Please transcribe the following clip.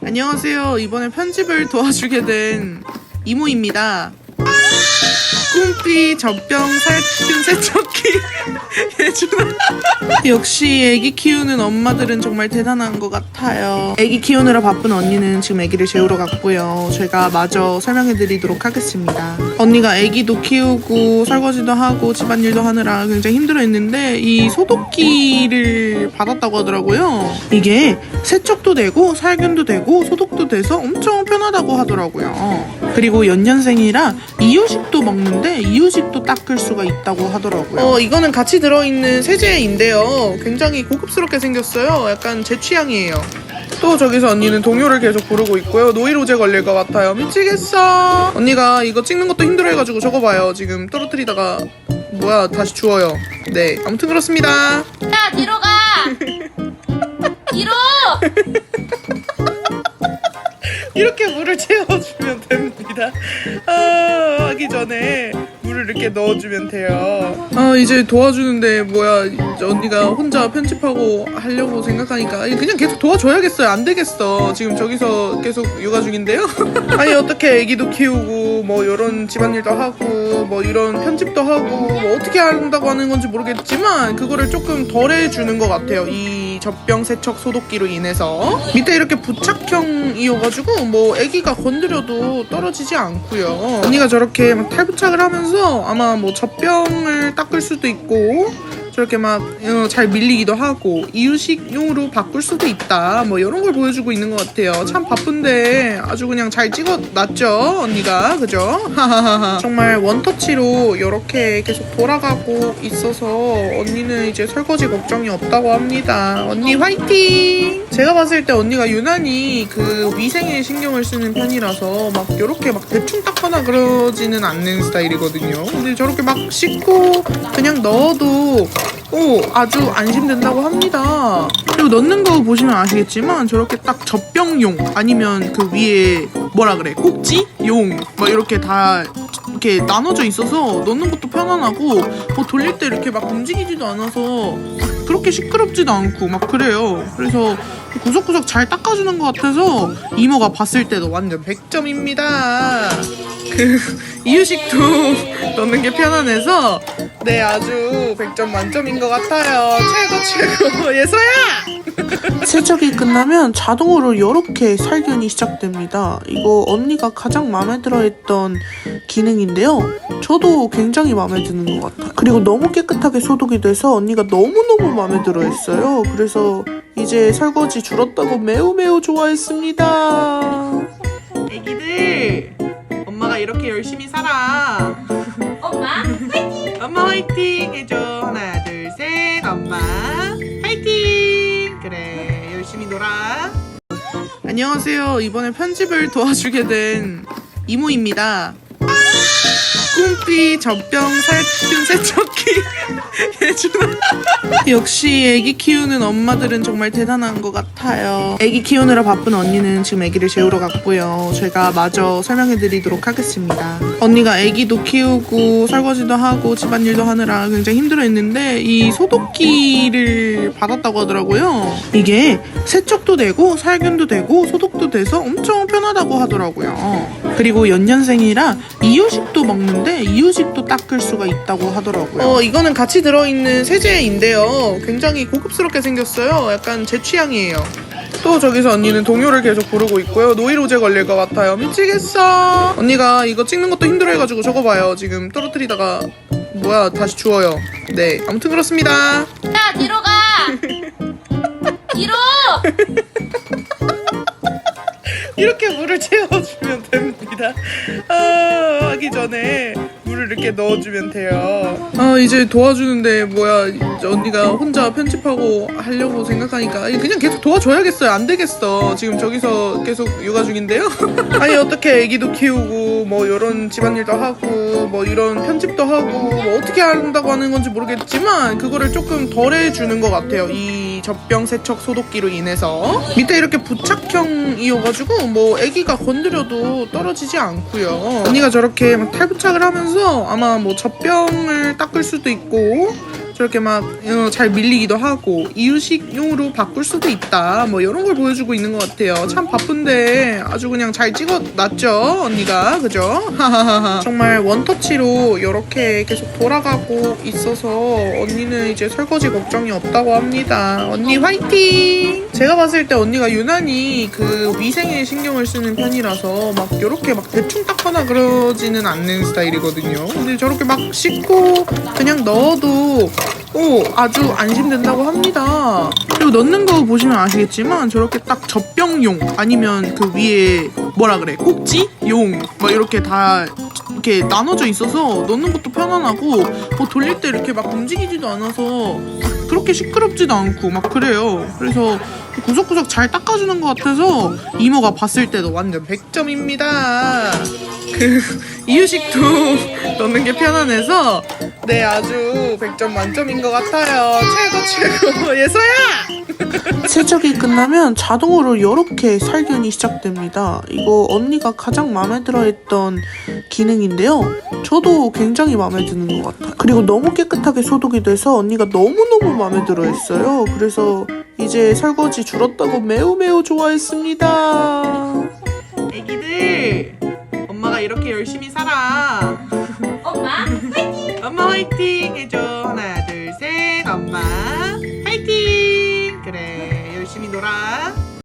안녕하세요. 이번에 편집을 도와주게 된 이모입니다. 꿈피 젖병 살균 세척기. 예준아 역시 애기 키우는 엄마들은 정말 대단한 것 같아요. 애기 키우느라 바쁜 언니는 지금 애기를 재우러 갔고요. 제가 마저 설명해 드리도록 하겠습니다. 언니가 애기도 키우고 설거지도 하고 집안일도 하느라 굉장히 힘들어 했는데 이 소독기를 받았다고 하더라고요. 이게 세척도 되고 살균도 되고 소독도 돼서 엄청 편하다고 하더라고요. 그리고 연년생이라 이유식 도 먹는데 이유식도 닦을 수가 있다고 하더라고요. 어, 이거는 같이 들어있는 세제인데요. 굉장히 고급스럽게 생겼어요. 약간 제 취향이에요. 또 저기서 언니는 동요를 계속 부르고 있고요. 노이로제 걸릴 것 같아요. 미치겠어. 언니가 이거 찍는 것도 힘들어해가지고 저거 봐요. 지금 떨어뜨리다가 뭐야 다시 주워요. 네, 아무튼 그렇습니다. 야 뒤로 가 뒤로 이렇게 물을 채워주면 됩니다. 아, 하기 전에 물을 이렇게 넣어주면 돼요. 아, 이제 도와주는데 뭐야 이제 언니가 혼자 편집하고 하려고 생각하니까 아니, 그냥 계속 도와줘야겠어요. 안 되겠어. 지금 저기서 계속 육아 중인데요. 아니 어떻게 애기도 키우고 뭐 이런 집안일도 하고 뭐 이런 편집도 하고 뭐 어떻게 한다고 하는 건지 모르겠지만 그거를 조금 덜 해주는 것 같아요. 이 젖병 세척 소독기로 인해서 밑에 이렇게 부착형이어가지고 뭐 애기가 건드려도 떨어지지 않고요. 언니가 저렇게 막 탈부착을 하면서 아마 뭐 젖병을 닦을 수도 있고 저렇게 막 잘 밀리기도 하고 이유식용으로 바꿀 수도 있다. 뭐 이런 걸 보여주고 있는 것 같아요. 참 바쁜데 아주 그냥 잘 찍어놨죠 언니가. 그죠? 정말 원터치로 이렇게 계속 돌아가고 있어서 언니는 이제 설거지 걱정이 없다고 합니다. 언니 화이팅! 제가 봤을 때 언니가 유난히 그 위생에 신경을 쓰는 편이라서 막 이렇게 막 대충 닦거나 그러지는 않는 스타일이거든요. 근데 저렇게 막 씻고 그냥 넣어도 오 아주 안심된다고 합니다. 그리고 넣는 거 보시면 아시겠지만 저렇게 딱 젖병용 아니면 그 위에 뭐라 그래 꼭지용 막 이렇게 다 이렇게 나눠져 있어서 넣는 것도 편안하고 뭐 돌릴 때 이렇게 막 움직이지도 않아서 그렇게 시끄럽지도 않고 막 그래요. 그래서 구석구석 잘 닦아주는 것 같아서 이모가 봤을 때도 완전 100점입니다. 그 이유식도 넣는 게 편안해서 네 아주 100점 만점인 것 같아요. 최고 최고 예서야. 세척이 끝나면 자동으로 이렇게 살균이 시작됩니다. 이거 언니가 가장 마음에 들어했던 기능인데요. 저도 굉장히 마음에 드는 것 같아요. 그리고 너무 깨끗하게 소독이 돼서 언니가 너무너무 마음에 들어했어요. 그래서 이제 설거지 줄었다고 매우 매우 좋아했습니다. 애기들 이렇게 열심히 살아. 엄마 엄마 화이팅 해줘. 하나 둘 셋. 엄마 화이팅! 그래 열심히 놀아. 안녕하세요. 이번에 편집을 도와주게 된 이모입니다 꿈피 젖병 살균 세척기. 예준아 역시 애기 키우는 엄마들은 정말 대단한 것 같아요. 애기 키우느라 바쁜 언니는 지금 애기를 재우러 갔고요. 제가 마저 설명해 드리도록 하겠습니다. 언니가 애기도 키우고 설거지도 하고 집안일도 하느라 굉장히 힘들어 했는데 이 소독기를 받았다고 하더라고요. 이게 세척도 되고 살균도 되고 소독도 돼서 엄청 편하다고 하더라고요 그리고 연년생이라 이유식도 먹는데 이유식도 닦을 수가 있다고 하더라고요. 어, 이거는 같이 들어있는 세제인데요. 굉장히 고급스럽게 생겼어요. 약간 제 취향이에요. 또 저기서 언니는 동요를 계속 부르고 있고요. 노이로제 걸릴 것 같아요. 미치겠어. 언니가 이거 찍는 것도 힘들어해가지고 저거 봐요. 지금 떨어뜨리다가 뭐야 다시 주워요. 네, 아무튼 그렇습니다. 야 뒤로 가 뒤로 이렇게 물을 채워주면 됩니다. 아, 하기 전에 물을 이렇게 넣어주면 돼요. 아, 이제 도와주는데 뭐야 언니가 혼자 편집하고 하려고 생각하니까 그냥 계속 도와줘야겠어요. 안 되겠어. 지금 저기서 계속 육아 중인데요. 아니 어떻게 애기도 키우고 뭐 이런 집안일도 하고 뭐 이런 편집도 하고 뭐 어떻게 한다고 하는 건지 모르겠지만 그거를 조금 덜 해주는 것 같아요. 이 젖병 세척 소독기로 인해서 밑에 이렇게 부착형이어가지고 뭐 애기가 건드려도 떨어지지 않고요. 언니가 저렇게 막 탈부착을 하면서 아마 뭐 젖병을 닦을 수도 있고 저렇게 막 잘 밀리기도 하고 이유식용으로 바꿀 수도 있다. 뭐 이런 걸 보여주고 있는 것 같아요. 참 바쁜데 아주 그냥 잘 찍어놨죠 언니가. 그죠? 정말 원터치로 이렇게 계속 돌아가고 있어서 언니는 이제 설거지 걱정이 없다고 합니다. 언니 화이팅! 제가 봤을 때 언니가 유난히 그 위생에 신경을 쓰는 편이라서 막 이렇게 막 대충 닦거나 그러지는 않는 스타일이거든요. 근데 저렇게 막 씻고 그냥 넣어도 오 아주 안심된다고 합니다. 그리고 넣는 거 보시면 아시겠지만 저렇게 딱 젖병용 아니면 그 위에 뭐라 그래? 꼭지용. 막 이렇게 다 이렇게 나눠져 있어서 넣는 것도 편안하고 뭐 돌릴 때 이렇게 막 움직이지도 않아서 그렇게 시끄럽지도 않고 막 그래요. 그래서 구석구석 잘 닦아주는 것 같아서 이모가 봤을 때도 완전 100점입니다. 그 이유식도 넣는 게 편안해서 네 아주 100점 만점인 것 같아요. 최고 최고 예서야. 세척이 끝나면 자동으로 이렇게 살균이 시작됩니다. 이거 언니가 가장 마음에 들어했던 기능인데요. 저도 굉장히 마음에 드는 것 같아요. 그리고 너무 깨끗하게 소독이 돼서 언니가 너무너무 마음에 들어했어요. 그래서 이제 설거지 줄었다고 매우 매우 좋아했습니다. 애기들 엄마가 이렇게 열심히 살아. 엄마 화이팅 해줘 엄마 화이팅 그래